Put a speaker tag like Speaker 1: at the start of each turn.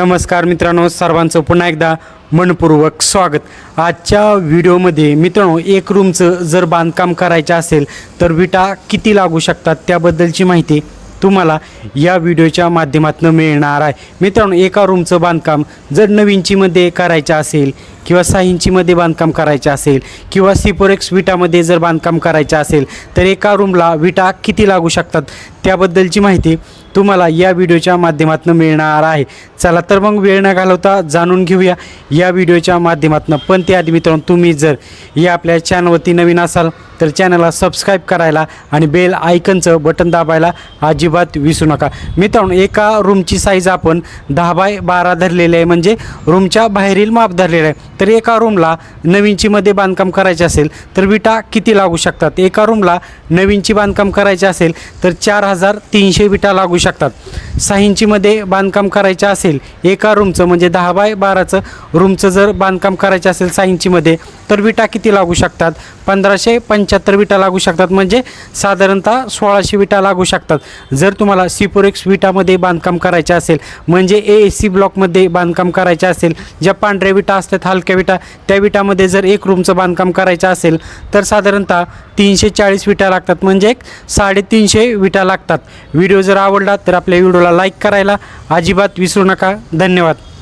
Speaker 1: नमस्कार मित्रांनो सर्वांचं पुन्हा एकदा मनपूर्वक स्वागत. आजच्या व्हिडिओमध्ये मित्रांनो एक रूमचं जर बांधकाम करायचं असेल तर विटा किती लागू शकतात? त्याबद्दलची माहिती तुम्हाला या व्हिडिओच्या माध्यमातून मिळणार आहे. मित्रांनो एका रूमचं बांधकाम जर नऊ इंचीमध्ये करायचं असेल किंवा सहा इंचीमध्ये बांधकाम करायचं असेल किंवा सिपोरेक्स विटामध्ये जर बांधकाम करायचं असेल तर एका रूमला विटा किती लागू शकतात त्याबद्दलची माहिती तुम्हाला या व्हिडिओच्या माध्यमातून मिळणार आहे. चला तर मग वेळ न घालवता जाणून घेऊया या व्हिडिओच्या माध्यमातून. पण त्याआधी मित्रांनो तुम्ही जर या आपल्या चॅनलवरती नवीन असाल तर चॅनलला सबस्क्राईब करायला आणि बेल आयकनचं बटन दाबायला अजिबात विसरू नका. मित्रांनो एका रूमची साईज आपण दहा बाय बारा धरलेली आहे. म्हणजे रूमच्या बाहेरील माप धरलेलं आहे. तर एका रूमला नवीनचीमध्ये बांधकाम करायचे असेल तर विटा किती लागू शकतात? एका रूमला नवीनची बांधकाम करायचे असेल तर चार हजार तीनशे विटा लागू शकतात. सहा इंचीमध्ये बांधकाम करायचं असेल एका रूमचं म्हणजे दहा बाय बाराचं रूमचं जर बांधकाम करायचं असेल सहा इंचीमध्ये तर विटा किती लागू शकतात? पंधराशे पंच्याहत्तर विटा लागू शकतात म्हणजे साधारणतः सोळाशे विटा लागू शकतात. जर तुम्हाला सिपोरेक्स विटामध्ये बांधकाम करायचे असेल म्हणजे ए एस सी ब्लॉकमध्ये बांधकाम करायचे असेल ज्या पांढऱ्या विटा असतात हलक्या विटा त्या विटामध्ये जर एक रूमचं बांधकाम करायचं असेल तर साधारणतः तीनशे चाळीस विटा लागतात. म्हणजे एक साडेतीनशे विटा लागतात. व्हिडिओ जर आवडला तर आपल्या व्हिडिओला लाईक करायला अजिबात विसरू नका. धन्यवाद.